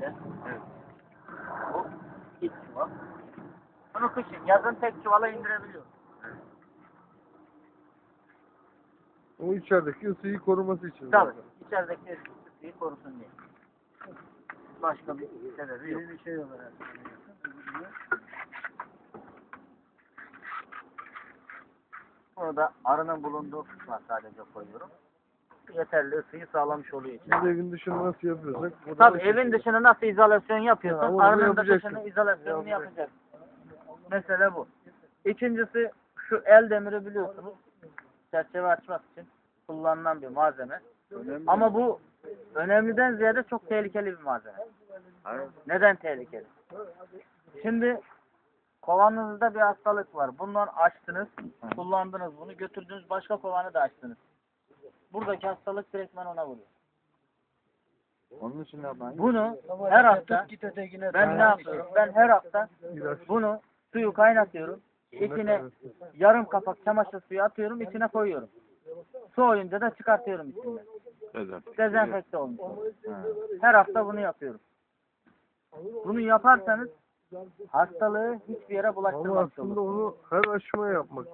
böyle. Evet. Bu ilk çuval. Bunu kışın, yazın tek çuvala indirebiliyoruz. O içerideki ısıyı koruması için. Tabii. zaten. İçerideki ısıyı korusun diye. Başka bir sebebi yok. Bir şey olarak. Bunu da arının bulunduğu kısma sadece koyuyorum. Yeterli ısıyı sağlamış oluyor Biz evin dışını nasıl yapıyorsak. burada Tabii da evin dışını nasıl izolasyon Ya, yapıyorsan onu arının da yapacaksın. dışını izolasyonunu Yapacaksın. yapacaksın. Mesele bu. İkincisi şu el demiri biliyorsunuz. Çerçeve açmak için kullanılan bir malzeme. Ama bu önemliden ziyade çok tehlikeli bir malzeme. Neden tehlikeli? Şimdi kovanınızda bir hastalık var. Bundan açtınız, kullandınız bunu, götürdünüz başka kovanı da açtınız. Buradaki hastalık direktmen ona vuruyor. Onun için ne yapayım? Bunu her hafta ben ne yapıyorum? Ben her hafta bunu suyu kaynatıyorum. İçine yarım kapak çamaşır suyu atıyorum, içine koyuyorum. Soğuyunca da çıkartıyorum içinden. Dezenfekte olmuş. oluyor. Her hafta bunu yapıyorum. Bunu yaparsanız hastalığı hiçbir yere Ama bulaştırmamış aslında olur. onu her aşımaya yapmak